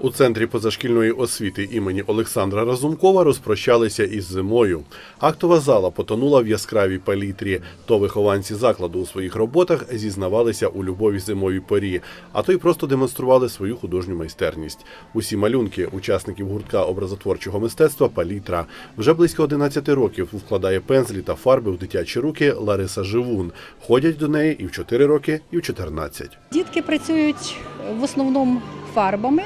У центрі позашкільної освіти імені Олександра Разумкова розпрощалися із зимою. Актова зала потонула в яскравій палітрі. То вихованці закладу у своїх роботах зізнавалися у любові зимовій порі, а то й просто демонстрували свою художню майстерність. Усі малюнки учасників гуртка образотворчого мистецтва Палітра вже близько 11 років вкладає пензлі та фарби в дитячі руки Лариса Живун. Ходять до неї і в 4 роки, і в 14. Дітки працюють в основному фарбами,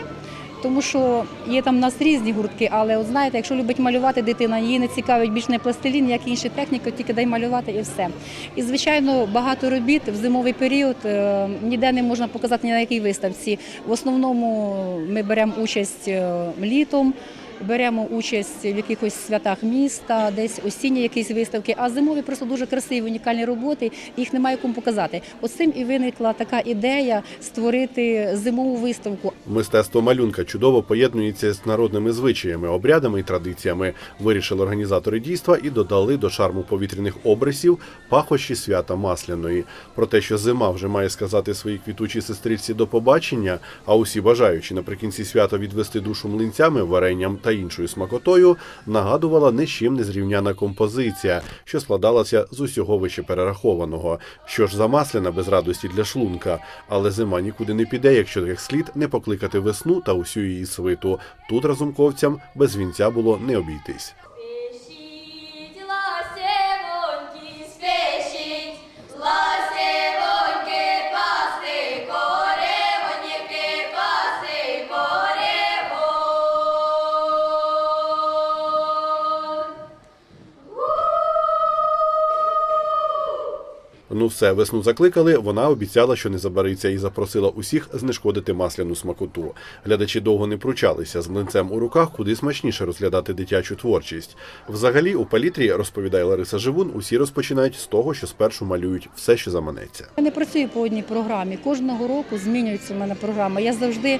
тому що є там у нас різні гуртки, але от знаєте, якщо любить малювати дитина, її не цікавить більш не пластилін, як інші техніки, тільки дай малювати і все. І звичайно, багато робіт в зимовий період е, ніде не можна показати ні на якій виставці. В основному ми беремо участь е, літом. Беремо участь в якихось святах міста, десь осінні якісь виставки, а зимові просто дуже красиві, унікальні роботи, їх немає кому показати. Ось цим і виникла така ідея створити зимову виставку. Мистецтво малюнка чудово поєднується з народними звичаями, обрядами і традиціями. Вирішили організатори дійства і додали до шарму повітряних обрисів пахощі свята масляної. Про те, що зима вже має сказати своїй квітучій сестричці до побачення, а усі бажаючі наприкінці свята відвести душу млинцями, варенням та іншою смакотою, нагадувала нічим незрівняна не зрівняна композиція, що складалася з усього вище перерахованого. Що ж замаслена без радості для шлунка, але зима нікуди не піде, якщо як слід не покликати весну та усю її свиту. Тут разумковцям без вінця було не обійтись. Ну все, весну закликали. Вона обіцяла, що не забариться, і запросила усіх знешкодити масляну смакоту. Глядачі довго не пручалися з млинцем у руках, куди смачніше розглядати дитячу творчість. Взагалі, у палітрі розповідає Лариса Живун, усі розпочинають з того, що спершу малюють все, що заманеться. Я не працюю по одній програмі. Кожного року змінюється в мене програма. Я завжди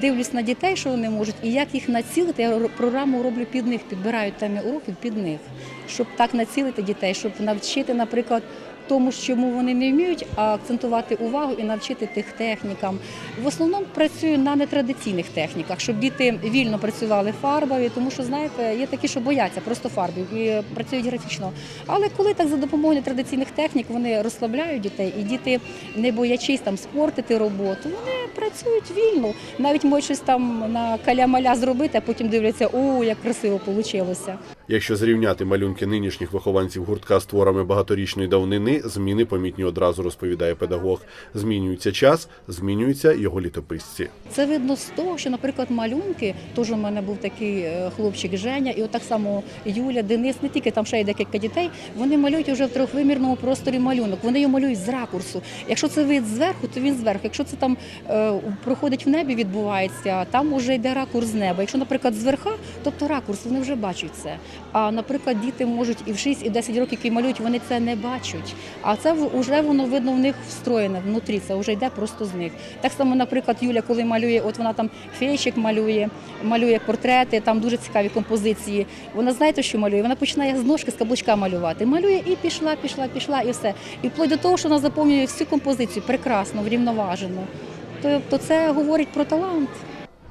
дивлюсь на дітей, що вони можуть, і як їх націлити. Я ро- програму роблю під них, підбираю темі уроків під них, щоб так націлити дітей, щоб навчити, наприклад. Тому, чому вони не вміють, а акцентувати увагу і навчити тих технікам. В основному працюю на нетрадиційних техніках, щоб діти вільно працювали фарбові, тому що знаєте, є такі, що бояться просто фарбів і працюють графічно. Але коли так за допомогою нетрадиційних технік вони розслабляють дітей, і діти, не боячись там спортити роботу, вони працюють вільно. Навіть можуть щось там на каля-маля зробити, а потім дивляться, о, як красиво вийшло. Якщо зрівняти малюнки нинішніх вихованців гуртка з творами багаторічної давнини, зміни помітні одразу розповідає педагог. Змінюється час, змінюються його літописці. Це видно з того, що, наприклад, малюнки, теж у мене був такий е, хлопчик Женя, і от так само Юля, Денис, не тільки там ще й декілька дітей, вони малюють вже в трьохвимірному просторі малюнок. Вони його малюють з ракурсу. Якщо це вид зверху, то він зверху. Якщо це там е, проходить в небі, відбувається, там вже йде ракурс з неба. Якщо, наприклад, зверха, тобто ракурс, вони вже бачать це. А наприклад, діти можуть і в 6, і в 10 років, які малюють, вони це не бачать. А це вже воно видно в них встроєне внутрі. Це вже йде просто з них. Так само, наприклад, Юля, коли малює, от вона там фейчик малює, малює портрети, там дуже цікаві композиції. Вона знаєте, що малює? Вона починає з ножки, з каблучка малювати. Малює і пішла, пішла, пішла, і все. І вплоть до того, що вона заповнює всю композицію прекрасно, врівноважено. Тобто це говорить про талант.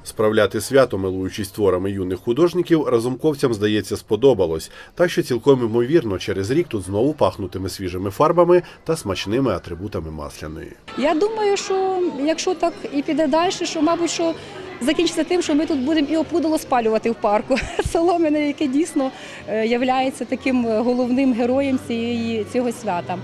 Справляти свято, милуючись творами юних художників, разумковцям, здається, сподобалось. Так що цілком ймовірно, через рік тут знову пахнутиме свіжими фарбами та смачними атрибутами масляної. Я думаю, що якщо так і піде далі, що мабуть, що закінчиться тим, що ми тут будемо і опудало спалювати в парку. Солом'яне, яке дійсно е, являється таким головним героєм цієї цього свята.